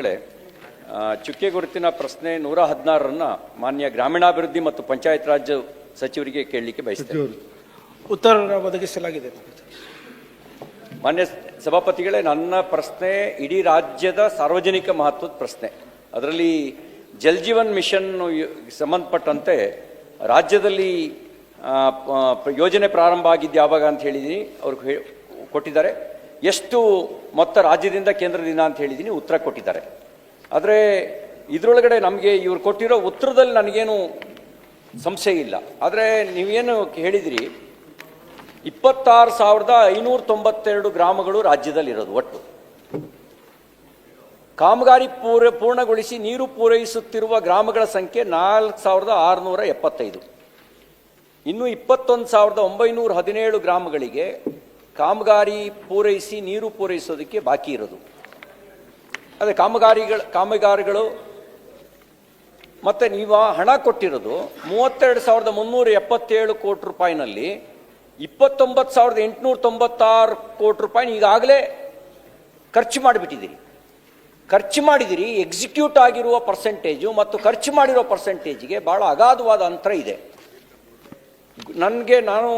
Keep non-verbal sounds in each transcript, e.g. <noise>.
ಸಭಾಪತಿಗಳೇ ಚುಕ್ಕೆ ಗುರುತಿನ ಪ್ರಶ್ನೆ ನೂರ ಹದಿನಾರರನ್ನ ಮಾನ್ಯ ಗ್ರಾಮೀಣಾಭಿವೃದ್ಧಿ ಮತ್ತು ಪಂಚಾಯತ್ ರಾಜ್ ಸಚಿವರಿಗೆ ಕೇಳಲಿಕ್ಕೆ ಬಯಸ್ತೇವೆ ಉತ್ತರ ಒದಗಿಸಲಾಗಿದೆ. ಮಾನ್ಯ ಸಭಾಪತಿಗಳೇ ನನ್ನ ಪ್ರಶ್ನೆ ಇಡೀ ರಾಜ್ಯದ ಸಾರ್ವಜನಿಕ ಮಹತ್ವದ ಪ್ರಶ್ನೆ. ಅದರಲ್ಲಿ ಜಲ್ ಜೀವನ್ ಮಿಷನ್ ಸಂಬಂಧಪಟ್ಟಂತೆ ರಾಜ್ಯದಲ್ಲಿ ಯೋಜನೆ ಪ್ರಾರಂಭ ಆಗಿದ್ದು ಯಾವಾಗ ಅಂತ ಹೇಳಿದ್ದೀನಿ ಅವ್ರಿಗೆ ಕೊಟ್ಟಿದ್ದಾರೆ. ಎಷ್ಟು ಮೊತ್ತ ರಾಜ್ಯದಿಂದ ಕೇಂದ್ರದಿಂದ ಅಂತ ಹೇಳಿದ್ದೀನಿ, ಉತ್ತರ ಕೊಟ್ಟಿದ್ದಾರೆ. ಆದರೆ ಇದರೊಳಗಡೆ ನಮಗೆ ಇವರು ಕೊಟ್ಟಿರೋ ಉತ್ತರದಲ್ಲಿ ನನಗೇನು ಸಂಶಯ ಇಲ್ಲ. ಆದರೆ ನೀವೇನು ಹೇಳಿದಿರಿ, ಇಪ್ಪತ್ತಾರು ಸಾವಿರದ ಐನೂರ ತೊಂಬತ್ತೆರಡು ಗ್ರಾಮಗಳು ರಾಜ್ಯದಲ್ಲಿರೋದು ಒಟ್ಟು. ಕಾಮಗಾರಿ ಪೂರ, ಪೂರ್ಣಗೊಳಿಸಿ ನೀರು ಪೂರೈಸುತ್ತಿರುವ ಗ್ರಾಮಗಳ ಸಂಖ್ಯೆ ನಾಲ್ಕು ಸಾವಿರದ ಆರುನೂರ ಎಪ್ಪತ್ತೈದು. ಇನ್ನು ಇಪ್ಪತ್ತೊಂದು ಸಾವಿರದ ಒಂಬೈನೂರ ಹದಿನೇಳು ಗ್ರಾಮಗಳಿಗೆ ಕಾಮಗಾರಿ ಪೂರೈಸಿ ನೀರು ಪೂರೈಸೋದಕ್ಕೆ ಬಾಕಿ ಇರೋದು. ಅದೇ ಕಾಮಗಾರಿಗಳ, ಕಾಮಗಾರಿಗಳು ಮತ್ತು ನೀವು ಹಣ ಕೊಟ್ಟಿರೋದು ಮೂವತ್ತೆರಡು ಸಾವಿರದ ಮುನ್ನೂರ ಎಪ್ಪತ್ತೇಳು ಕೋಟಿ ರೂಪಾಯಿನಲ್ಲಿ ಇಪ್ಪತ್ತೊಂಬತ್ತು ಸಾವಿರದ ಎಂಟುನೂರ ತೊಂಬತ್ತಾರು ಕೋಟಿ ರೂಪಾಯಿ ಈಗಾಗಲೇ ಖರ್ಚು ಮಾಡಿಬಿಟ್ಟಿದ್ದೀರಿ. ಖರ್ಚು ಮಾಡಿದಿರಿ ಎಕ್ಸಿಕ್ಯೂಟ್ ಆಗಿರುವ ಪರ್ಸೆಂಟೇಜು ಮತ್ತು ಖರ್ಚು ಮಾಡಿರೋ ಪರ್ಸೆಂಟೇಜಿಗೆ ಭಾಳ ಅಗಾಧವಾದ ಅಂತರ ಇದೆ. ನನಗೆ ನಾನು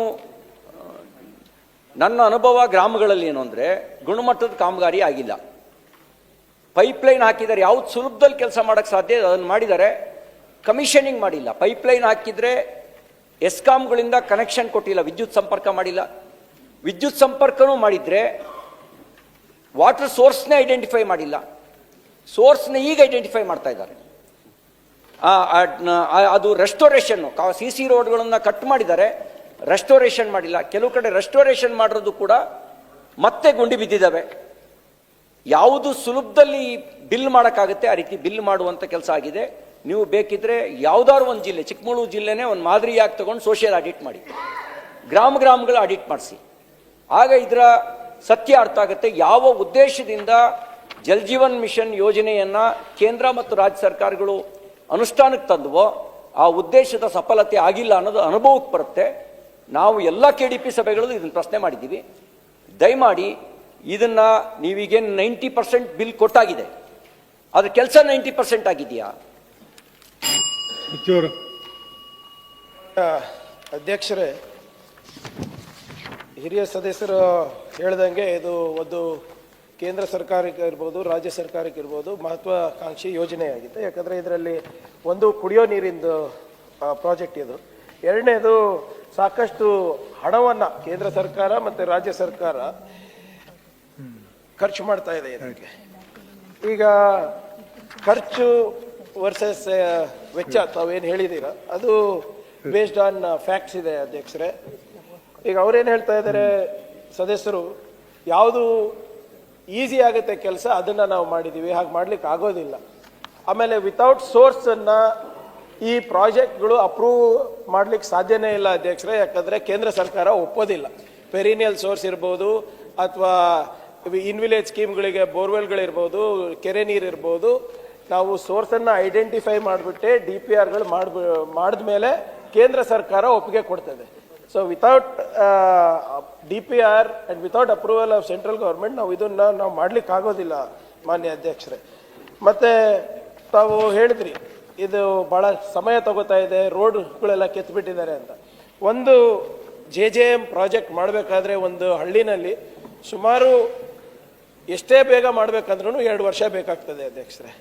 ನನ್ನ ಅನುಭವ ಗ್ರಾಮಗಳಲ್ಲಿ ಏನು ಅಂದರೆ ಗುಣಮಟ್ಟದ ಕಾಮಗಾರಿ ಆಗಿಲ್ಲ. ಪೈಪ್ಲೈನ್ ಹಾಕಿದ್ದಾರೆ ಯಾವ್ದು ಸುಲಭದಲ್ಲಿ ಕೆಲಸ ಮಾಡೋಕ್ಕೆ ಸಾಧ್ಯ ಅದನ್ನು ಮಾಡಿದ್ದಾರೆ ಕಮಿಷನಿಂಗ್ ಮಾಡಿಲ್ಲ. ಪೈಪ್ಲೈನ್ ಹಾಕಿದರೆ ಎಸ್ಕಾಮ್ಗಳಿಂದ ಕನೆಕ್ಷನ್ ಕೊಟ್ಟಿಲ್ಲ, ವಿದ್ಯುತ್ ಸಂಪರ್ಕ ಮಾಡಿಲ್ಲ. ವಿದ್ಯುತ್ ಸಂಪರ್ಕನೂ ಮಾಡಿದರೆ ವಾಟರ್ ಸೋರ್ಸ್ನೇ ಐಡೆಂಟಿಫೈ ಮಾಡಿಲ್ಲ. ಸೋರ್ಸ್ನ ಈಗ ಐಡೆಂಟಿಫೈ ಮಾಡ್ತಾ ಇದ್ದಾರೆ. ಅದು ರೆಸ್ಟೋರೇಷನ್ನು ಸಿ ಸಿ ರೋಡ್ಗಳನ್ನು ಕಟ್ ಮಾಡಿದ್ದಾರೆ ರೆಸ್ಟೋರೇಷನ್ ಮಾಡಿಲ್ಲ. ಕೆಲವು ಕಡೆ ರೆಸ್ಟೋರೇಷನ್ ಮಾಡಿರೋದು ಕೂಡ ಮತ್ತೆ ಗುಂಡಿ ಬಿದ್ದಿದ್ದಾವೆ. ಯಾವುದು ಸುಲಭದಲ್ಲಿ ಬಿಲ್ ಮಾಡೋಕ್ಕಾಗುತ್ತೆ, ಆ ರೀತಿ ಬಿಲ್ ಮಾಡುವಂಥ ಕೆಲಸ ಆಗಿದೆ. ನೀವು ಬೇಕಿದ್ರೆ ಯಾವುದಾದ್ರು ಒಂದು ಜಿಲ್ಲೆ, ಚಿಕ್ಕಮಗಳೂರು ಜಿಲ್ಲೆನೇ ಒಂದು ಮಾದರಿಯಾಗಿ ತಗೊಂಡು ಸೋಷಿಯಲ್ ಆಡಿಟ್ ಮಾಡಿ. ಗ್ರಾಮ ಗ್ರಾಮಗಳ ಆಡಿಟ್ ಮಾಡಿಸಿ. ಆಗ ಇದರ ಸತ್ಯ ಅರ್ಥ ಆಗುತ್ತೆ. ಯಾವ ಉದ್ದೇಶದಿಂದ ಜಲ್ ಜೀವನ್ ಮಿಷನ್ ಯೋಜನೆಯನ್ನು ಕೇಂದ್ರ ಮತ್ತು ರಾಜ್ಯ ಸರ್ಕಾರಗಳು ಅನುಷ್ಠಾನಕ್ಕೆ ತಂದವೋ, ಆ ಉದ್ದೇಶದ ಸಫಲತೆ ಆಗಿಲ್ಲ ಅನ್ನೋದು ಅನುಭವಕ್ಕೆ ಬರುತ್ತೆ. ನಾವು ಎಲ್ಲ ಕೆ ಡಿ ಪಿ ಸಭೆಗಳಲ್ಲೂ ಇದನ್ನು ಪ್ರಶ್ನೆ ಮಾಡಿದ್ದೀವಿ. ದಯಮಾಡಿ ಇದನ್ನು ನೀವೀಗೇನು ನೈಂಟಿ ಪರ್ಸೆಂಟ್ ಬಿಲ್ ಕೊಟ್ಟಾಗಿದೆ. ಅದ್ರ ಕೆಲಸ ನೈಂಟಿ ಪರ್ಸೆಂಟ್ ಆಗಿದೆಯಾ? ಅಧ್ಯಕ್ಷರೇ ಹಿರಿಯ ಸದಸ್ಯರು ಹೇಳ್ದಂಗೆ ಇದು ಒಂದು ಕೇಂದ್ರ ಸರ್ಕಾರಕ್ಕೆ ಇರ್ಬೋದು ರಾಜ್ಯ ಸರ್ಕಾರಕ್ಕೆ ಇರ್ಬೋದು ಮಹತ್ವಾಕಾಂಕ್ಷಿ ಯೋಜನೆಯಾಗಿದೆ. ಯಾಕಂದರೆ ಇದರಲ್ಲಿ ಒಂದು ಕುಡಿಯೋ ನೀರಿಂದು ಪ್ರಾಜೆಕ್ಟ್ ಇದು. ಎರಡನೇದು ಸಾಕಷ್ಟು ಹಣವನ್ನು ಕೇಂದ್ರ ಸರ್ಕಾರ ಮತ್ತು ರಾಜ್ಯ ಸರ್ಕಾರ ಖರ್ಚು ಮಾಡ್ತಾ ಇದೆ ಇದಕ್ಕೆ. ಈಗ ಖರ್ಚು ವರ್ಸಸ್ ವೆಚ್ಚ ತಾವೇನು ಹೇಳಿದ್ದೀರ? ಅದು ಬೇಸ್ಡ್ ಆನ್ ಫ್ಯಾಕ್ಟ್ಸ್ ಇದೆ ಅಧ್ಯಕ್ಷರೇ. ಈಗ ಅವ್ರೇನು ಹೇಳ್ತಾ ಇದ್ದಾರೆ ಸದಸ್ಯರು, ಯಾವುದು ಈಸಿ ಆಗುತ್ತೆ ಕೆಲಸ ಅದನ್ನು ನಾವು ಮಾಡಿದ್ದೀವಿ ಹಾಗೆ ಮಾಡ್ಲಿಕ್ಕೆ ಆಗೋದಿಲ್ಲ. ಆಮೇಲೆ ವಿತೌಟ್ ಸೋರ್ಸನ್ನು ಈ ಪ್ರಾಜೆಕ್ಟ್ಗಳು ಅಪ್ರೂವ್ ಮಾಡ್ಲಿಕ್ಕೆ ಸಾಧ್ಯನೇ ಇಲ್ಲ ಅಧ್ಯಕ್ಷರೇ, ಯಾಕಂದರೆ ಕೇಂದ್ರ ಸರ್ಕಾರ ಒಪ್ಪೋದಿಲ್ಲ. ಪೆರಿನಿಯಲ್ ಸೋರ್ಸ್ ಇರ್ಬೋದು, ಅಥವಾ ಇನ್ವಿಲೇಜ್ ಸ್ಕೀಮ್ಗಳಿಗೆ ಬೋರ್ವೆಲ್ಗಳಿರ್ಬೋದು, ಕೆರೆ ನೀರು ಇರ್ಬೋದು, ನಾವು ಸೋರ್ಸನ್ನು ಐಡೆಂಟಿಫೈ ಮಾಡಿಬಿಟ್ಟೆ ಡಿ ಪಿ ಆರ್ಗಳು ಮಾಡ್ಬಿ ಮಾಡಿದ ಮೇಲೆ ಕೇಂದ್ರ ಸರ್ಕಾರ ಒಪ್ಪಿಗೆ ಕೊಡ್ತದೆ. So without D P R and without approval of central government ನಾವು ಇದನ್ನು ನಾವು ಮಾಡ್ಲಿಕ್ಕೆ ಆಗೋದಿಲ್ಲ ಮಾನ್ಯ ಅಧ್ಯಕ್ಷರೇ. ಮತ್ತು ತಾವು ಹೇಳಿದ್ರಿ ಇದು ಭಾಳ ಸಮಯ ತಗೋತಾ ಇದೆ, ರೋಡ್ಗಳೆಲ್ಲ ಕೆತ್ತಿಬಿಟ್ಟಿದ್ದಾರೆ ಅಂತ. ಒಂದು ಜೆ ಜೆ ಎಂ ಪ್ರಾಜೆಕ್ಟ್ ಮಾಡಬೇಕಾದ್ರೆ ಒಂದು ಹಳ್ಳಿನಲ್ಲಿ ಸುಮಾರು ಎಷ್ಟೇ ಬೇಗ ಮಾಡಬೇಕಂದ್ರೂ ಎರಡು ವರ್ಷ ಬೇಕಾಗ್ತದೆ ಅಧ್ಯಕ್ಷರೇ.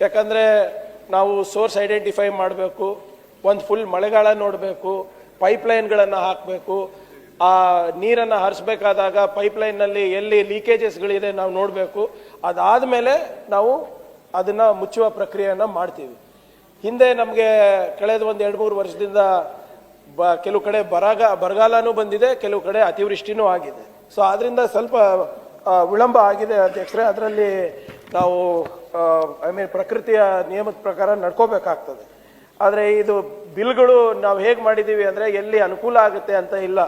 ಯಾಕಂದರೆ ನಾವು ಸೋರ್ಸ್ ಐಡೆಂಟಿಫೈ ಮಾಡಬೇಕು, ಒಂದು ಫುಲ್ ಮಳೆಗಾಲ ನೋಡಬೇಕು, ಪೈಪ್ಲೈನ್ಗಳನ್ನು ಹಾಕಬೇಕು, ಆ ನೀರನ್ನು ಹರಿಸ್ಬೇಕಾದಾಗ ಪೈಪ್ಲೈನ್ನಲ್ಲಿ ಎಲ್ಲಿ ಲೀಕೇಜಸ್ಗಳಿದೆ ನಾವು ನೋಡಬೇಕು, ಅದಾದಮೇಲೆ ನಾವು ಅದನ್ನು ಮುಚ್ಚುವ ಪ್ರಕ್ರಿಯೆಯನ್ನು ಮಾಡ್ತೀವಿ. ಹಿಂದೆ ನಮಗೆ ಕಳೆದ ಒಂದು ಎರಡು ಮೂರು ವರ್ಷದಿಂದ ಬ, ಕೆಲವು ಕಡೆ ಬರಗ, ಬರಗಾಲನೂ ಬಂದಿದೆ, ಕೆಲವು ಕಡೆ ಅತಿವೃಷ್ಟಿನೂ ಆಗಿದೆ. ಸೊ ಅದರಿಂದ ಸ್ವಲ್ಪ ವಿಳಂಬ ಆಗಿದೆ ಅಧ್ಯಕ್ಷರೇ. ಅದರಲ್ಲಿ ನಾವು ಐ ಮೀನ್ ಪ್ರಕೃತಿಯ ನಿಯಮದ ಪ್ರಕಾರ ನಡ್ಕೋಬೇಕಾಗ್ತದೆ. ಆದರೆ ಇದು ಬಿಲ್ಗಳು ನಾವು ಹೇಗೆ ಮಾಡಿದ್ದೀವಿ ಅಂದರೆ ಎಲ್ಲಿ ಅನುಕೂಲ ಆಗುತ್ತೆ ಅಂತ ಇಲ್ಲ.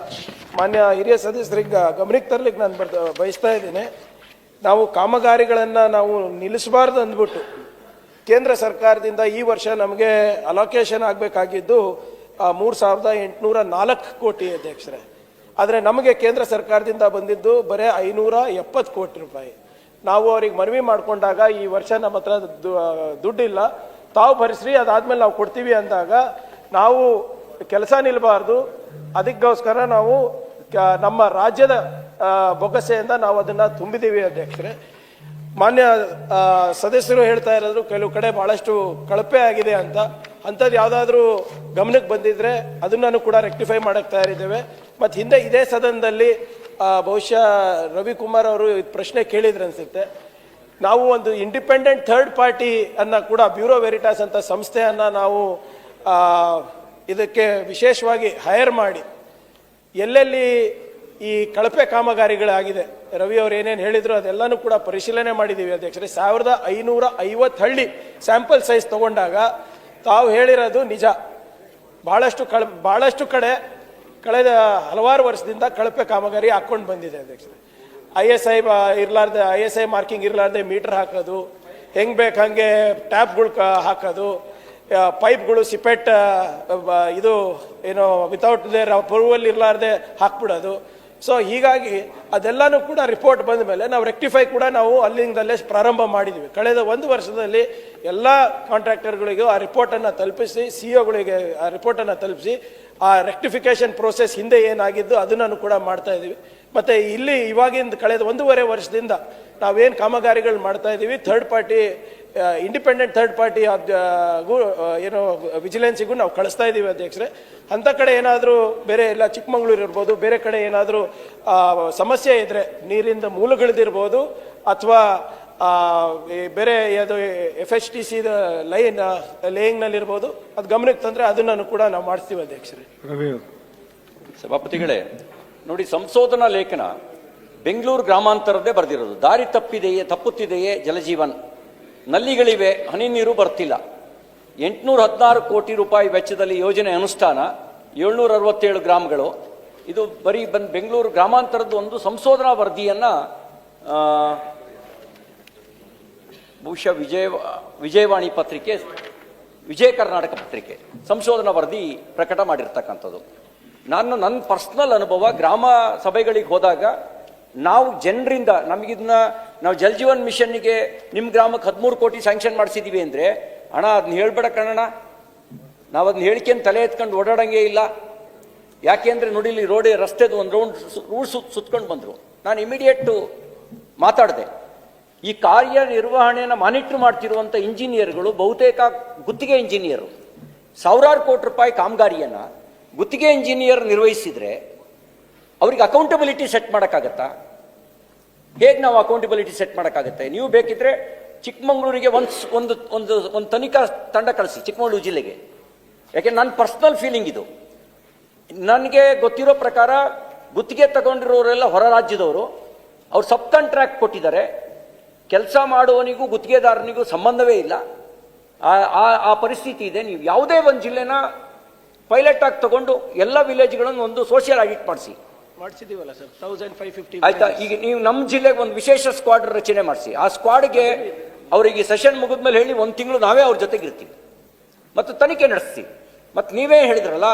ಮಾನ್ಯ ಹಿರಿಯ ಸದಸ್ಯರಿಗೆ ಗಮನಕ್ಕೆ ತರಲಿಕ್ಕೆ ನಾನು ಬರ್ತಾ ಬಯಸ್ತಾ ಇದ್ದೀನಿ. ನಾವು ಕಾಮಗಾರಿಗಳನ್ನು ನಾವು ನಿಲ್ಲಿಸಬಾರ್ದು ಅಂದ್ಬಿಟ್ಟು ಕೇಂದ್ರ ಸರ್ಕಾರದಿಂದ ಈ ವರ್ಷ ನಮಗೆ ಅಲೋಕೇಶನ್ ಆಗಬೇಕಾಗಿದ್ದು ಮೂರು ಸಾವಿರದ ಎಂಟುನೂರ ನಾಲ್ಕು ಕೋಟಿ ಅಧ್ಯಕ್ಷರೇ. ಆದರೆ ನಮಗೆ ಕೇಂದ್ರ ಸರ್ಕಾರದಿಂದ ಬಂದಿದ್ದು ಬರೀ ಐನೂರ ಎಪ್ಪತ್ತು ಕೋಟಿ ರೂಪಾಯಿ. ನಾವು ಅವ್ರಿಗೆ ಮನವಿ ಮಾಡಿಕೊಂಡಾಗ ಈ ವರ್ಷ ನಮ್ಮ ಹತ್ರ ದುಡ್ಡಿಲ್ಲ. ತಾವು ಭರಿಸ್ರಿ, ಅದಾದಮೇಲೆ ನಾವು ಕೊಡ್ತೀವಿ ಅಂದಾಗ ನಾವು ಕೆಲಸ ನಿಲ್ಲಬಾರ್ದು ಅದಕ್ಕೋಸ್ಕರ ನಾವು ನಮ್ಮ ರಾಜ್ಯದ ಬೊಗಸೆಯಿಂದ ನಾವು ಅದನ್ನ ತುಂಬಿದ್ದೀವಿ ಅಧ್ಯಕ್ಷರೇ. ಮಾನ್ಯ ಸದಸ್ಯರು ಹೇಳ್ತಾ ಇರೋದ್ರು ಕೆಲವು ಕಡೆ ಬಹಳಷ್ಟು ಕಳಪೆ ಆಗಿದೆ ಅಂತ. ಅಂಥದ್ದು ಯಾವುದಾದ್ರೂ ಗಮನಕ್ಕೆ ಬಂದಿದ್ರೆ ಅದನ್ನು ಕೂಡ ರೆಕ್ಟಿಫೈ ಮಾಡಕ್ಕೆ ತಯಾರಿದ್ದೇವೆ. ಮತ್ತು ಹಿಂದೆ ಇದೇ ಸದನದಲ್ಲಿ ಬಹುಶಃ ರವಿಕುಮಾರ್ ಅವರು ಪ್ರಶ್ನೆ ಕೇಳಿದ್ರು ಅನ್ಸುತ್ತೆ. ನಾವು ಒಂದು ಇಂಡಿಪೆಂಡೆಂಟ್ ಥರ್ಡ್ ಪಾರ್ಟಿ ಅನ್ನ ಕೂಡ ಬ್ಯೂರೋ ವೆರಿಟಾಸ್ ಅಂತ ಸಂಸ್ಥೆಯನ್ನ ನಾವು ಇದಕ್ಕೆ ವಿಶೇಷವಾಗಿ ಹೈರ್ ಮಾಡಿ. ಎಲ್ಲೆಲ್ಲಿ ಈ ಕಳಪೆ ಕಾಮಗಾರಿಗಳಾಗಿದೆ, ರವಿ ಅವ್ರು ಏನೇನು ಹೇಳಿದ್ರು ಅದೆಲ್ಲನೂ ಕೂಡ ಪರಿಶೀಲನೆ ಮಾಡಿದ್ದೀವಿ ಅಧ್ಯಕ್ಷರೇ. ಸಾವಿರದ ಐನೂರ ಐವತ್ತು ಹಳ್ಳಿ ಸ್ಯಾಂಪಲ್ ಸೈಜ್ ತಗೊಂಡಾಗ ತಾವು ಹೇಳಿರೋದು ನಿಜ. ಭಾಳಷ್ಟು ಕಳ ಭಾಳಷ್ಟು ಕಡೆ ಕಳೆದ ಹಲವಾರು ವರ್ಷದಿಂದ ಕಳಪೆ ಕಾಮಗಾರಿ ಹಾಕ್ಕೊಂಡು ಬಂದಿದೆ ಅಧ್ಯಕ್ಷರೇ. ಐ ಎಸ್ ಐ ಇರಲಾರ್ದೆ, ಐ ಎಸ್ ಐ ಮಾರ್ಕಿಂಗ್ ಇರಲಾರ್ದೆ ಮೀಟರ್ ಹಾಕೋದು, ಹೆಂಗೆ ಬೇಕು ಹಂಗೆ ಟ್ಯಾಪ್ಗಳು ಹಾಕೋದು ಪೈಪ್ಗಳು ಸಿಪೆಟ್ ಇದು, ಏನೋ ವಿತೌಟ್ ದೇರ್ ಅಪ್ರೂವಲ್ ಇರಲಾರ್ದೆ ಹಾಕ್ಬಿಡೋದು. ಸೊ ಹೀಗಾಗಿ ಅದೆಲ್ಲನೂ ಕೂಡ ರಿಪೋರ್ಟ್ ಬಂದ ಮೇಲೆ ನಾವು ರೆಕ್ಟಿಫೈ ಕೂಡ ನಾವು ಅಲ್ಲಿಂದಲೇ ಪ್ರಾರಂಭ ಮಾಡಿದ್ವಿ. ಕಳೆದ ಒಂದು ವರ್ಷದಲ್ಲಿ ಎಲ್ಲ ಕಾಂಟ್ರಾಕ್ಟರ್ಗಳಿಗೂ ಆ ರಿಪೋರ್ಟನ್ನು ತಲುಪಿಸಿ ಸಿ ಒಗಳಿಗೆ ಆ ರಿಪೋರ್ಟನ್ನು ತಲುಪಿಸಿ, ಆ ರೆಕ್ಟಿಫಿಕೇಷನ್ ಪ್ರೋಸೆಸ್ ಹಿಂದೆ ಏನಾಗಿದ್ದು ಅದನ್ನು ಕೂಡ ಮಾಡ್ತಾ ಇದ್ದೀವಿ ಮತ್ತು ಇಲ್ಲಿ ಇವಾಗಿಂದ ಕಳೆದ ಒಂದೂವರೆ ವರ್ಷದಿಂದ ನಾವೇನು ಕಾಮಗಾರಿಗಳು ಮಾಡ್ತಾ ಇದ್ದೀವಿ third party independent third party ಏನು ವಿಜಿಲೆನ್ಸಿಗೂ ನಾವು ಕಳಿಸ್ತಾ ಇದ್ದೀವಿ ಅಧ್ಯಕ್ಷರೇ. ಅಂಥ ಕಡೆ ಏನಾದರೂ ಬೇರೆ ಎಲ್ಲ ಚಿಕ್ಕಮಗಳೂರು ಇರ್ಬೋದು ಬೇರೆ ಕಡೆ ಏನಾದರೂ ಸಮಸ್ಯೆ ಇದ್ದರೆ ನೀರಿಂದ ಮೂಲಗಳಿದಿರ್ಬೋದು ಅಥವಾ ಬೇರೆ ಅದು F H T C line ಲೇಯಿಂಗ್ನಲ್ಲಿರ್ಬೋದು ಅದು ಗಮನಕ್ಕೆ ತಂದರೆ ಅದನ್ನು ಕೂಡ ನಾವು ಮಾಡಿಸ್ತೀವಿ ಅಧ್ಯಕ್ಷರೇ. ಸಭಾಪತಿಗಳೇ ನೋಡಿ ಸಂಶೋಧನಾ ಲೇಖನ ಬೆಂಗಳೂರು ಗ್ರಾಮಾಂತರದ್ದೇ ಬರೆದಿರೋದು. ದಾರಿ ತಪ್ಪಿದೆಯೇ ತಪ್ಪುತ್ತಿದೆಯೇ ಜಲಜೀವನ್? ನಲ್ಲಿಗಳಿವೆ, ಹನಿ ನೀರು ಬರ್ತಿಲ್ಲ. ಎಂಟುನೂರ ಹದಿನಾರು ಕೋಟಿ ರೂಪಾಯಿ ವೆಚ್ಚದಲ್ಲಿ ಯೋಜನೆ ಅನುಷ್ಠಾನ ಏಳ್ನೂರ ಅರವತ್ತೇಳು ಗ್ರಾಮಗಳು. ಇದು ಬರೀ ಬಂದು ಬೆಂಗಳೂರು ಗ್ರಾಮಾಂತರದ ಒಂದು ಸಂಶೋಧನಾ ವರದಿಯನ್ನು ಬಹುಶಃ ವಿಜಯ, ವಿಜಯವಾಣಿ ಪತ್ರಿಕೆ, ವಿಜಯ ಕರ್ನಾಟಕ ಪತ್ರಿಕೆ ಸಂಶೋಧನಾ ವರದಿ ಪ್ರಕಟ ಮಾಡಿರ್ತಕ್ಕಂಥದ್ದು. ನಾನು ನನ್ನ ಪರ್ಸ್ನಲ್ ಅನುಭವ, ಗ್ರಾಮ ಸಭೆಗಳಿಗೆ ಹೋದಾಗ ನಾವು ಜನರಿಂದ ನಮಗಿದನ್ನ ನಾವು ಜಲ್ ಜೀವನ್ ಮಿಷನ್ನಿಗೆ ನಿಮ್ಮ ಗ್ರಾಮಕ್ಕೆ ಹದಿಮೂರು ಕೋಟಿ ಸ್ಯಾಂಕ್ಷನ್ ಮಾಡಿಸಿದ್ದೀವಿ ಅಂದರೆ, ಅಣ್ಣ ಅದನ್ನ ಹೇಳ್ಬೇಡ ಕಣಣ್ಣ. ನಾವು ಅದನ್ನ ಹೇಳಿಕೆನ್ ತಲೆ ಎತ್ಕೊಂಡು ಓಡಾಡಂಗೆ ಇಲ್ಲ. ಯಾಕೆಂದ್ರೆ ನೋಡಿ ಇಲ್ಲಿ ರೋಡ್, ರಸ್ತೆದು ಒಂದು ರೌಂಡ್ ರೂಡ್ ಸುತ್, ಸುತ್ಕೊಂಡು ಬಂದರು. ನಾನು ಇಮಿಡಿಯೇಟ್ ಮಾತಾಡಿದೆ. ಈ ಕಾರ್ಯ ನಿರ್ವಹಣೆಯನ್ನು ಮಾನಿಟರ್ ಮಾಡ್ತಿರುವಂಥ ಇಂಜಿನಿಯರ್ಗಳು ಬಹುತೇಕ ಗುತ್ತಿಗೆ ಇಂಜಿನಿಯರು ಸಾವಿರಾರು ಕೋಟಿ ರೂಪಾಯಿ ಕಾಮಗಾರಿಯನ್ನು ಗುತ್ತಿಗೆ ಇಂಜಿನಿಯರ್ ನಿರ್ವಹಿಸಿದ್ರೆ ಅವ್ರಿಗೆ ಅಕೌಂಟಬಿಲಿಟಿ ಸೆಟ್ ಮಾಡೋಕ್ಕಾಗತ್ತಾ? ಹೇಗೆ ನಾವು ಅಕೌಂಟಬಿಲಿಟಿ ಸೆಟ್ ಮಾಡೋಕ್ಕಾಗತ್ತೆ? ನೀವು ಬೇಕಿದ್ರೆ ಚಿಕ್ಕಮಂಗ್ಳೂರಿಗೆ ಒಂದು ಒಂದು ಒಂದು ಒಂದು ತನಿಖಾ ತಂಡ ಕಳಿಸಿ, ಚಿಕ್ಕಮಗಳೂರು ಜಿಲ್ಲೆಗೆ. ಯಾಕೆ ನನ್ನ ಪರ್ಸ್ನಲ್ ಫೀಲಿಂಗ್ ಇದು. ನನಗೆ ಗೊತ್ತಿರೋ ಪ್ರಕಾರ ಗುತ್ತಿಗೆ ತಗೊಂಡಿರೋರೆಲ್ಲ ಹೊರ ರಾಜ್ಯದವರು, ಅವ್ರು ಸಬ್ ಕಾಂಟ್ರಾಕ್ಟ್ ಕೊಟ್ಟಿದ್ದಾರೆ. ಕೆಲಸ ಮಾಡುವವನಿಗೂ, ಗುತ್ತಿಗೆದಾರನಿಗೂ ಸಂಬಂಧವೇ ಇಲ್ಲ. ಆ- ಪರಿಸ್ಥಿತಿ ಇದೆ. ನೀವು ಯಾವುದೇ ಒಂದು ಜಿಲ್ಲೆನ ಪೈಲಟ್ ಆಗಿ ತಗೊಂಡು ಎಲ್ಲ ವಿಲೇಜ್ಗಳನ್ನು ಒಂದು ಸೋಷಿಯಲ್ ಆಡಿಟ್ ಮಾಡಿಸಿ. ಮಾಡಿಸಿದೀವಲ್ಲ ಸರ್? ತೌಸಂಡ್ ಫೈವ್ ಫಿಫ್ಟಿ ಆಯ್ತಾ? ಈಗ ನೀವು ನಮ್ಮ ಜಿಲ್ಲೆಗೆ ಒಂದು ವಿಶೇಷ ಸ್ಕ್ವಾಡ್ ರಚನೆ ಮಾಡಿಸಿ. ಆ ಸ್ಕ್ವಾಡ್ಗೆ ಅವರಿಗೆ ಸೆಷನ್ ಮುಗಿದ್ಮೇಲೆ ಹೇಳಿ ಒಂದು ತಿಂಗಳು ನಾವೇ ಅವ್ರ ಜೊತೆಗೆ ಇರ್ತೀವಿ. ಮತ್ತು ತನಿಖೆ ನಡೆಸ್ತೀವಿ ಮತ್ತು ನೀವೇ ಹೇಳಿದ್ರಲ್ಲ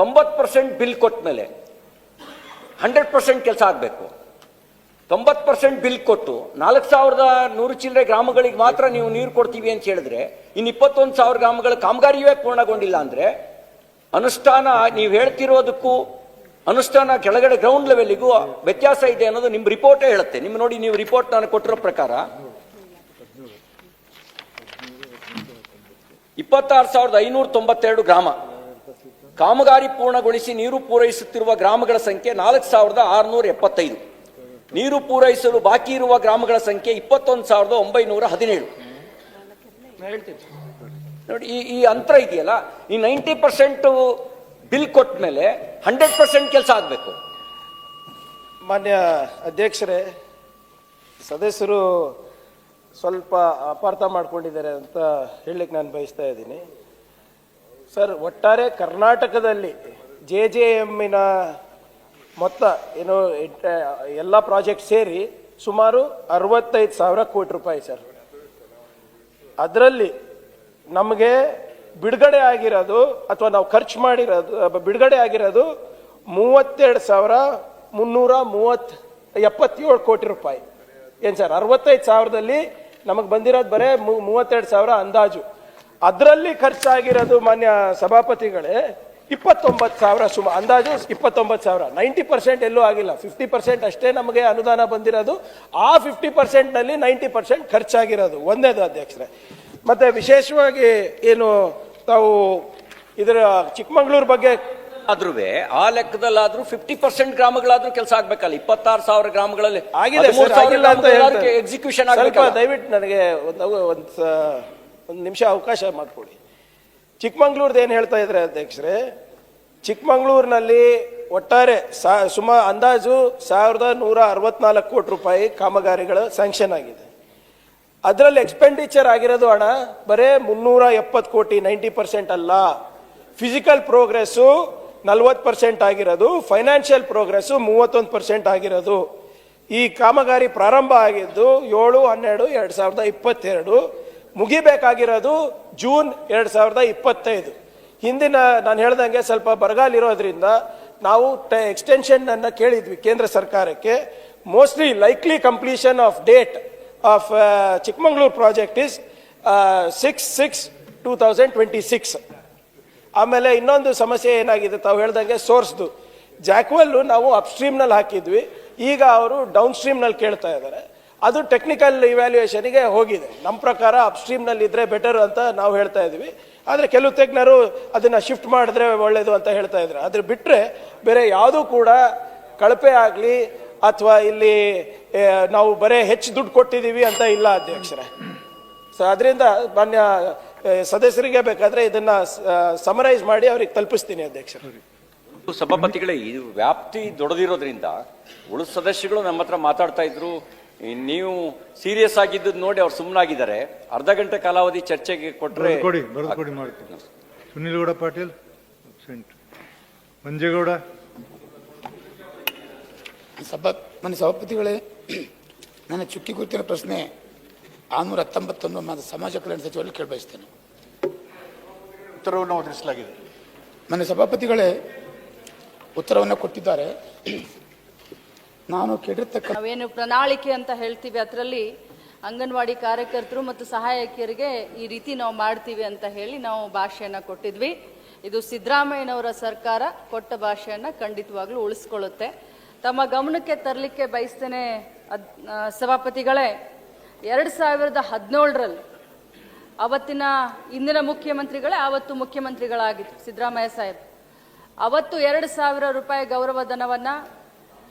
ತೊಂಬತ್ತು ಪರ್ಸೆಂಟ್ ಬಿಲ್ ಕೊಟ್ಟ ಮೇಲೆ ಹಂಡ್ರೆಡ್ ಪರ್ಸೆಂಟ್ ಕೆಲಸ ಆಗಬೇಕು. ತೊಂಬತ್ತು ಪರ್ಸೆಂಟ್ ಬಿಲ್ ಕೊಟ್ಟು ನಾಲ್ಕು ಸಾವಿರದ ನೂರು ಚಿಲ್ಲರೆ ಗ್ರಾಮಗಳಿಗೆ ಮಾತ್ರ ನೀವು ನೀರು ಕೊಡ್ತೀವಿ ಅಂತ ಹೇಳಿದ್ರೆ ಇನ್ನು ಇಪ್ಪತ್ತೊಂದು ಸಾವಿರ ಗ್ರಾಮಗಳ ಕಾಮಗಾರಿಯೇ ಪೂರ್ಣಗೊಂಡಿಲ್ಲ ಅಂದರೆ ಅನುಷ್ಠಾನ ನೀವು ಹೇಳ್ತಿರೋದಕ್ಕೂ ಅನುಷ್ಠಾನ ಕೆಳಗಡೆ ಗ್ರೌಂಡ್ ಲೆವೆಲ್ಗೂ ವ್ಯತ್ಯಾಸ ಇದೆ ಅನ್ನೋದು ನಿಮ್ಮ ರಿಪೋರ್ಟೇ ಹೇಳುತ್ತೆ. ನಿಮ್ಮ ನೋಡಿ ನೀವು ರಿಪೋರ್ಟ್ ನಾನು ಕೊಟ್ಟಿರೋ ಪ್ರಕಾರ ಇಪ್ಪತ್ತಾರು ಸಾವಿರದ ಐನೂರ ತೊಂಬತ್ತೆರಡು ಗ್ರಾಮ ಕಾಮಗಾರಿ ಪೂರ್ಣಗೊಳಿಸಿ ನೀರು ಪೂರೈಸುತ್ತಿರುವ ಗ್ರಾಮಗಳ ಸಂಖ್ಯೆ ನಾಲ್ಕು ಸಾವಿರದ ಆರುನೂರ ಎಪ್ಪತ್ತೈದು. ನೀರು ಪೂರೈಸಲು ಬಾಕಿ ಇರುವ ಗ್ರಾಮಗಳ ಸಂಖ್ಯೆ ಇಪ್ಪತ್ತೊಂದು ಸಾವಿರದ ಒಂಬೈನೂರ ಹದಿನೇಳು. ನೋಡಿ ಈ ಈ ಅಂತರ ಇದೆಯಲ್ಲ ಈ ನೈಂಟಿ ಪರ್ಸೆಂಟ್ ಬಿಲ್ ಕೊಟ್ಟ ಮೇಲೆ ಹಂಡ್ರೆಡ್ ಪರ್ಸೆಂಟ್ ಕೆಲಸ ಆಗಬೇಕು. ಮಾನ್ಯ ಅಧ್ಯಕ್ಷರೇ, ಸದಸ್ಯರು ಸ್ವಲ್ಪ ಅಪಾರ್ಥ ಮಾಡ್ಕೊಂಡಿದ್ದಾರೆ ಅಂತ ಹೇಳಲಿಕ್ಕೆ ನಾನು ಬಯಸ್ತಾ ಇದ್ದೀನಿ. ಸರ್, ಒಟ್ಟಾರೆ ಕರ್ನಾಟಕದಲ್ಲಿ ಜೆ ಜೆ ಎಮ್ಮಿನ ಮೊತ್ತ ಏನು ಎಲ್ಲ ಪ್ರಾಜೆಕ್ಟ್ ಸೇರಿ ಸುಮಾರು ಅರವತ್ತೈದು ಸಾವಿರ ಕೋಟಿ ರೂಪಾಯಿ ಸರ್. ಅದರಲ್ಲಿ ನಮಗೆ ಬಿಡುಗಡೆ ಆಗಿರೋದು ಅಥವಾ ನಾವು ಖರ್ಚು ಮಾಡಿರೋದು ಬಿಡುಗಡೆ ಆಗಿರೋದು ಮೂವತ್ತೆರಡು ಸಾವಿರ ಮುನ್ನೂರ ಮೂವತ್ ಎಪ್ಪತ್ತೇಳು ಕೋಟಿ ರೂಪಾಯಿ. ಏನು ಸರ್, ಅರವತ್ತೈದು ಸಾವಿರದಲ್ಲಿ ನಮಗೆ ಬಂದಿರೋದು ಬರೇ ಮೂವತ್ತೆರಡು ಸಾವಿರ ಅಂದಾಜು. ಅದರಲ್ಲಿ ಖರ್ಚಾಗಿರೋದು ಮಾನ್ಯ ಸಭಾಪತಿಗಳೇ ಇಪ್ಪತ್ತೊಂಬತ್ತು ಸಾವಿರ ಸುಮ, ಅಂದಾಜು ಇಪ್ಪತ್ತೊಂಬತ್ತು ಸಾವಿರ. ನೈಂಟಿ ಪರ್ಸೆಂಟ್ ಎಲ್ಲೂ ಆಗಿಲ್ಲ. ಫಿಫ್ಟಿ ಪರ್ಸೆಂಟ್ ಅಷ್ಟೇ ನಮಗೆ ಅನುದಾನ ಬಂದಿರೋದು. ಆ ಫಿಫ್ಟಿ ಪರ್ಸೆಂಟ್ನಲ್ಲಿ ನೈಂಟಿ ಪರ್ಸೆಂಟ್ ಖರ್ಚಾಗಿರೋದು. ಒಂದೇದು ಅಧ್ಯಕ್ಷರೇ. ಮತ್ತು ವಿಶೇಷವಾಗಿ ಏನು ತಾವು ಇದರ ಚಿಕ್ಕಮಗಳೂರು ಬಗ್ಗೆ ಆದ್ರೂ ಆ ಲೆಕ್ಕದಲ್ಲಾದ್ರೂ ಫಿಫ್ಟಿ ಪರ್ಸೆಂಟ್ ಗ್ರಾಮಗಳಾದ್ರೂ ಕೆಲಸ ಆಗ್ಬೇಕಲ್ಲ. ಇಪ್ಪತ್ತಾರು ಸಾವಿರ ಗ್ರಾಮಗಳಲ್ಲಿ ಆಗಿದೆ. ಎಕ್ಸಿಕ್ಯೂಷನ್ ದಯವಿಟ್ಟು ನನಗೆ ಒಂದು ಒಂದು ಒಂದು ನಿಮಿಷ ಅವಕಾಶ ಮಾಡಿಕೊಡಿ. ಚಿಕ್ಕಮಂಗ್ಳೂರ್ದು ಏನು ಹೇಳ್ತಾ ಇದ್ರೆ ಅಧ್ಯಕ್ಷರೇ ಚಿಕ್ಕಮಂಗ್ಳೂರಿನಲ್ಲಿ ಒಟ್ಟಾರೆ ಸಾ ಸುಮಾರು ಅಂದಾಜು ಸಾವಿರದ ನೂರ ಅರವತ್ನಾಲ್ಕು ಕೋಟಿ ರೂಪಾಯಿ ಕಾಮಗಾರಿಗಳು ಸ್ಯಾಂಕ್ಷನ್ ಆಗಿದೆ. ಅದರಲ್ಲಿ ಎಕ್ಸ್ಪೆಂಡಿಚರ್ ಆಗಿರೋದು ಹಣ ಬರೇ ಮುನ್ನೂರ ಎಪ್ಪತ್ತು ಕೋಟಿ, ನೈಂಟಿ ಪರ್ಸೆಂಟ್ ಅಲ್ಲ. ಫಿಸಿಕಲ್ ಪ್ರೋಗ್ರೆಸ್ಸು ನಲ್ವತ್ತು ಪರ್ಸೆಂಟ್ ಆಗಿರೋದು ಫೈನಾನ್ಷಿಯಲ್ ಪ್ರೋಗ್ರೆಸ್ಸು ಮೂವತ್ತೊಂದು ಪರ್ಸೆಂಟ್ ಆಗಿರೋದು. ಈ ಕಾಮಗಾರಿ ಪ್ರಾರಂಭ ಆಗಿದ್ದು ಏಳು, ಹನ್ನೆರಡು, ಎರಡು ಸಾವಿರದ ಇಪ್ಪತ್ತೆರಡು. ಮುಗಿಬೇಕಾಗಿರೋದು ಜೂನ್ ಎರಡು ಸಾವಿರದ ಇಪ್ಪತ್ತೈದು. ಹಿಂದಿನ ನಾನು ಹೇಳ್ದಂಗೆ ಸ್ವಲ್ಪ ಬರಗಾಲ ಇರೋದ್ರಿಂದ ನಾವು ಎಕ್ಸ್ಟೆನ್ಷನ್ ಅನ್ನ ಕೇಳಿದ್ವಿ ಕೇಂದ್ರ ಸರ್ಕಾರಕ್ಕೆ. Mostly likely completion of date Chikmagalur project is six six two thousand twenty six ಆಮೇಲೆ ಇನ್ನೊಂದು ಸಮಸ್ಯೆ ಏನಾಗಿದೆ ತಾವು ಹೇಳ್ದಂಗೆ ಸೋರ್ಸ್ದು. ಜಾಕ್ವೆಲ್ಲು ನಾವು ಅಪ್ಸ್ಟ್ರೀಮ್ನಲ್ಲಿ ಹಾಕಿದ್ವಿ. ಈಗ ಅವರು ಡೌನ್ ಸ್ಟ್ರೀಮ್ನಲ್ಲಿ ಕೇಳ್ತಾ ಇದ್ದಾರೆ. ಅದು ಟೆಕ್ನಿಕಲ್ ಇವ್ಯಾಲ್ಯೂಯೇಷನ್ಗೆ ಹೋಗಿದೆ. ನಮ್ಮ ಪ್ರಕಾರ ಅಪ್ಸ್ಟ್ರೀಮ್ನಲ್ಲಿ ಇದ್ದರೆ ಬೆಟರ್ ಅಂತ ನಾವು ಹೇಳ್ತಾ ಇದ್ವಿ ಆದರೆ ಕೆಲವು ತಜ್ಞರು ಅದನ್ನು ಶಿಫ್ಟ್ ಮಾಡಿದ್ರೆ ಒಳ್ಳೆಯದು ಅಂತ ಹೇಳ್ತಾ ಇದ್ದಾರೆ ಅದ್ರ ಬಿಟ್ಟರೆ ಬೇರೆ ಯಾವುದೂ ಕೂಡ ಕಳಪೆ ಆಗಲಿ ಅಥವಾ ಇಲ್ಲಿ ನಾವು ಬರೇ ಹೆಚ್ಚು ದುಡ್ಡು ಕೊಟ್ಟಿದ್ದೀವಿ ಅಂತ ಇಲ್ಲ ಅಧ್ಯಕ್ಷರೇ. ಸೊ ಅದರಿಂದ ಮಾನ್ಯ ಸದಸ್ಯರಿಗೆ ಬೇಕಾದ್ರೆ ಇದನ್ನ ಸಮರೈಸ್ ಮಾಡಿ ಅವ್ರಿಗೆ ತಲುಪಿಸ್ತೀನಿ ಅಧ್ಯಕ್ಷರು. ಸಭಾಪತಿಗಳೇ ಇದು ವ್ಯಾಪ್ತಿ ದೊಡ್ಡದಿರೋದ್ರಿಂದ ಉಳಿದ ಸದಸ್ಯಗಳು ನಮ್ಮ ಹತ್ರ ಮಾತಾಡ್ತಾ ಇದ್ರು. ನೀವು ಸೀರಿಯಸ್ ಆಗಿದ್ದದ್ ನೋಡಿ ಅವ್ರು ಸುಮ್ಮನಾಗಿದ್ದಾರೆ ಅರ್ಧ ಗಂಟೆ ಕಾಲಾವಧಿ ಚರ್ಚೆಗೆ ಕೊಟ್ಟರೆ ಸುನಿಲ್ ಗೌಡ ಪಾಟೀಲ್ ಮಂಜೇಗೌಡ. ಸಭಾ ಮನೆ ಸಭಾಪತಿಗಳೇ <clears throat> ನನ್ನ ಚುಕ್ಕಿ ಕುರಿತಿನ ಪ್ರಶ್ನೆ ಆರುನೂರ ಹತ್ತೊಂಬತ್ತೊಂದು ಸಮಾಜ ಕಲ್ಯಾಣ ಸಚಿವರಲ್ಲಿ ಕೇಳಬಯಸ್ತೇನೆ. ಉತ್ತರವನ್ನು ಒದಗಿಸಲಾಗಿದೆ. ನನ್ನ ಸಭಾಪತಿಗಳೇ ಉತ್ತರವನ್ನು ಕೊಟ್ಟಿದ್ದಾರೆ. <clears throat> ನಾನು ಕೇಳಿರ್ತಕ್ಕ ನಾವೇನು ಪ್ರಣಾಳಿಕೆ ಅಂತ ಹೇಳ್ತೀವಿ. ಅದರಲ್ಲಿ ಅಂಗನವಾಡಿ ಕಾರ್ಯಕರ್ತರು ಮತ್ತು ಸಹಾಯಕಿಯರಿಗೆ ಈ ರೀತಿ ನಾವು ಮಾಡ್ತೀವಿ ಅಂತ ಹೇಳಿ ನಾವು ಭಾಷೆಯನ್ನು ಕೊಟ್ಟಿದ್ವಿ. ಇದು ಸಿದ್ದರಾಮಯ್ಯನವರ ಸರ್ಕಾರ ಕೊಟ್ಟ ಭಾಷೆಯನ್ನು ಖಂಡಿತವಾಗ್ಲೂ ಉಳಿಸ್ಕೊಳ್ಳುತ್ತೆ. ತಮ್ಮ ಗಮನಕ್ಕೆ ತರಲಿಕ್ಕೆ ಬಯಸ್ತೇನೆ, ಅದ್- ಸಭಾಪತಿಗಳೇ. ಎರಡು ಸಾವಿರದ ಹದಿನೇಳರಲ್ಲಿ ಅವತ್ತಿನ ಇಂದಿನ ಮುಖ್ಯಮಂತ್ರಿಗಳೇ ಆವತ್ತು ಮುಖ್ಯಮಂತ್ರಿಗಳಾಗಿತ್ತು ಸಿದ್ದರಾಮಯ್ಯ ಸಾಹೇಬ್. ಅವತ್ತು ಎರಡು ಸಾವಿರ ರೂಪಾಯಿ ಗೌರವಧನವನ್ನ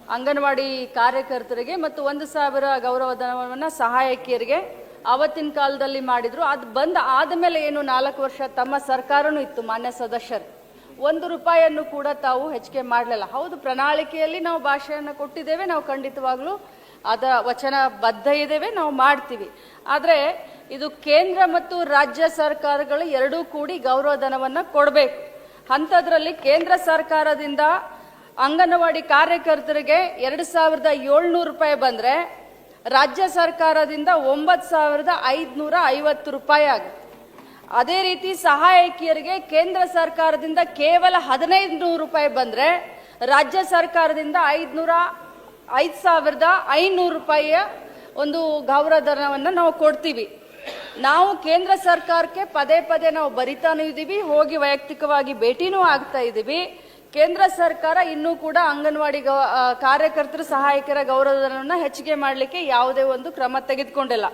ಅಂಗನವಾಡಿ ಕಾರ್ಯಕರ್ತರಿಗೆ ಮತ್ತು ಒಂದು ಸಾವಿರ ಗೌರವಧನವನ್ನ ಸಹಾಯಕಿಯರಿಗೆ ಅವತ್ತಿನ ಕಾಲದಲ್ಲಿ ಮಾಡಿದರು. ಅದು ಬಂದ ಆದಮೇಲೆ ಏನು ನಾಲ್ಕು ವರ್ಷ ತಮ್ಮ ಸರ್ಕಾರನೂ ಇತ್ತು ಮಾನ್ಯ ಸದಸ್ಯರು. ಒಂದು ರೂಪಾಯಿಯನ್ನು ಕೂಡ ತಾವು ಹೆಚ್ಚಿಗೆ ಮಾಡಲಿಲ್ಲ. ಹೌದು, ಪ್ರಣಾಳಿಕೆಯಲ್ಲಿ ನಾವು ಭಾಷೆಯನ್ನು ಕೊಟ್ಟಿದ್ದೇವೆ, ನಾವು ಖಂಡಿತವಾಗ್ಲೂ ಅದರ ವಚನ ಬದ್ಧ ಇದ್ದೇವೆ, ನಾವು ಮಾಡ್ತೀವಿ. ಆದರೆ ಇದು ಕೇಂದ್ರ ಮತ್ತು ರಾಜ್ಯ ಸರ್ಕಾರಗಳು ಎರಡೂ ಕೂಡಿ ಗೌರವಧನವನ್ನು ಕೊಡಬೇಕು. ಅಂಥದ್ರಲ್ಲಿ ಕೇಂದ್ರ ಸರ್ಕಾರದಿಂದ ಅಂಗನವಾಡಿ ಕಾರ್ಯಕರ್ತರಿಗೆ ಎರಡು ಸಾವಿರದ ಏಳ್ನೂರು ರೂಪಾಯಿ ಬಂದರೆ ರಾಜ್ಯ ಸರ್ಕಾರದಿಂದ ಒಂಬತ್ತು ಸಾವಿರದ ಐದುನೂರ ಐವತ್ತು ರೂಪಾಯಿ ಆಗುತ್ತೆ. ಅದೇ ರೀತಿ ಸಹಾಯಕಿಯರಿಗೆ ಕೇಂದ್ರ ಸರ್ಕಾರದಿಂದ ಕೇವಲ ಹದಿನೈದು ನೂರು ರೂಪಾಯಿ ಬಂದರೆ ರಾಜ್ಯ ಸರ್ಕಾರದಿಂದ ಐದುನೂರ, ಐದು ಸಾವಿರದ ಐನೂರು ರೂಪಾಯಿಯ ಒಂದು ಗೌರವಧನವನ್ನು ನಾವು ಕೊಡ್ತೀವಿ. ನಾವು ಕೇಂದ್ರ ಸರ್ಕಾರಕ್ಕೆ ಪದೇ ಪದೇ ನಾವು ಬರಿತಾನೂ ಇದ್ದೀವಿ ಹೋಗಿ ವೈಯಕ್ತಿಕವಾಗಿ ಭೇಟಿನೂ ಆಗ್ತಾ ಇದ್ದೀವಿ ಕೇಂದ್ರ ಸರ್ಕಾರ ಇನ್ನೂ ಕೂಡ ಅಂಗನವಾಡಿ ಗೌ ಕಾರ್ಯಕರ್ತರ ಸಹಾಯಕರ ಗೌರವಧನವನ್ನು ಹೆಚ್ಚಿಗೆ ಮಾಡಲಿಕ್ಕೆ ಯಾವುದೇ ಒಂದು ಕ್ರಮ ತೆಗೆದುಕೊಂಡಿಲ್ಲ.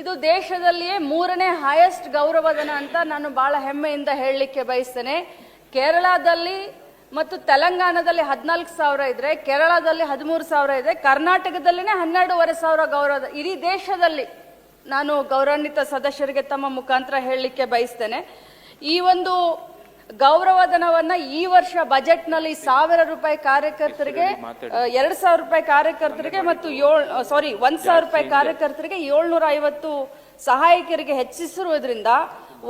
ಇದು ದೇಶದಲ್ಲಿಯೇ ಮೂರನೇ ಹೈಯೆಸ್ಟ್ ಗೌರವಧನ ಅಂತ ನಾನು ಬಹಳ ಹೆಮ್ಮೆಯಿಂದ ಹೇಳಲಿಕ್ಕೆ ಬಯಸ್ತೇನೆ. ಕೇರಳದಲ್ಲಿ ಮತ್ತು ತೆಲಂಗಾಣದಲ್ಲಿ ಹದಿನಾಲ್ಕು ಸಾವಿರ ಇದ್ರೆ, ಕೇರಳದಲ್ಲಿ ಹದಿಮೂರು ಸಾವಿರ ಇದೆ ಕರ್ನಾಟಕದಲ್ಲಿನೇ ಹನ್ನೆರಡೂವರೆ ಸಾವಿರ ಗೌರವ ಇಡೀ ದೇಶದಲ್ಲಿ ನಾನು ಗೌರವಾನ್ವಿತ ಸದಸ್ಯರಿಗೆ ತಮ್ಮ ಮುಖಾಂತರ ಹೇಳಲಿಕ್ಕೆ ಬಯಸ್ತೇನೆ. ಈ ಒಂದು ಗೌರವಧನವನ್ನ ಈ ವರ್ಷ ಬಜೆಟ್ನಲ್ಲಿ ಸಾವಿರ ರೂಪಾಯಿ ಕಾರ್ಯಕರ್ತರಿಗೆ ಎರಡ್ ಸಾವಿರ ರೂಪಾಯಿ ಕಾರ್ಯಕರ್ತರಿಗೆ ಮತ್ತು ಏಳ್ ಸಾರಿ ಒಂದ್ ಸಾವಿರ ರೂಪಾಯಿ ಕಾರ್ಯಕರ್ತರಿಗೆ ಏಳ್ನೂರ ಐವತ್ತು ಸಹಾಯಕರಿಗೆ ಹೆಚ್ಚಿಸಿರುವುದರಿಂದ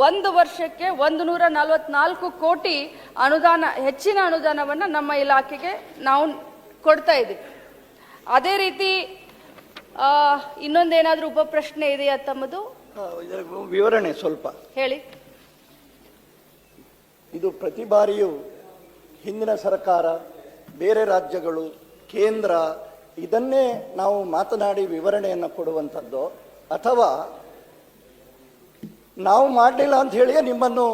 ಒಂದು ವರ್ಷಕ್ಕೆ ಒಂದು ನೂರ ನಲವತ್ನಾಲ್ಕು ಕೋಟಿ ಅನುದಾನ ಹೆಚ್ಚಿನ ಅನುದಾನವನ್ನ ನಮ್ಮ ಇಲಾಖೆಗೆ ನಾವು ಕೊಡ್ತಾ ಇದ್ದೀವಿ. ಅದೇ ರೀತಿ ಇನ್ನೊಂದೇನಾದ್ರೂ ಉಪ ಪ್ರಶ್ನೆ ಇದೆಯಾ ತಮ್ಮದು? ವಿವರಣೆ ಸ್ವಲ್ಪ. ಹೇಳಿ. ಇದು ಪ್ರತಿ ಬಾರಿಯೂ ಹಿಂದಿನ ಸರ್ಕಾರ, ಬೇರೆ ರಾಜ್ಯಗಳು, ಕೇಂದ್ರ ಇದನ್ನೇ ನಾವು ಮಾತನಾಡಿ ವಿವರಣೆಯನ್ನು ಕೊಡುವಂಥದ್ದು. ಅಥವಾ ನಾವು ಮಾಡಲಿಲ್ಲ ಅಂತ ಹೇಳಿಯೇ ನಿಮ್ಮನ್ನು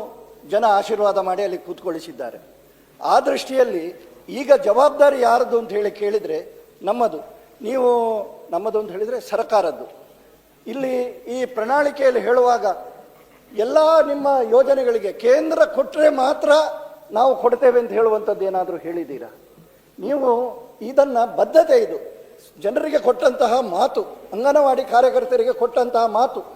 ಜನ ಆಶೀರ್ವಾದ ಮಾಡಿ ಅಲ್ಲಿ ಕೂತ್ಕೊಳಿಸಿದ್ದಾರೆ ಆ ದೃಷ್ಟಿಯಲ್ಲಿ ಈಗ ಜವಾಬ್ದಾರಿ ಯಾರದು ಅಂತ ಹೇಳಿ ಕೇಳಿದರೆ ನಮ್ಮದು. ನೀವು ನಮ್ಮದು ಅಂತ ಹೇಳಿದರೆ ಸರ್ಕಾರದ್ದು. ಇಲ್ಲಿ ಈ ಪ್ರಣಾಳಿಕೆಯಲ್ಲಿ ಹೇಳುವಾಗ ಎಲ್ಲ ನಿಮ್ಮ ಯೋಜನೆಗಳಿಗೆ ಕೇಂದ್ರ ಕೊಟ್ಟರೆ ಮಾತ್ರ ನಾವು ಕೊಡ್ತೇವೆ ಅಂತ ಹೇಳುವಂಥದ್ದು ಏನಾದರೂ ಹೇಳಿದ್ದೀರಾ? ನೀವು ಇದನ್ನು ಬದ್ಧತೆ ಇದು. ಜನರಿಗೆ ಕೊಟ್ಟಂತಹ ಮಾತು, ಅಂಗನವಾಡಿ ಕಾರ್ಯಕರ್ತರಿಗೆ ಕೊಟ್ಟಂತಹ ಮಾತು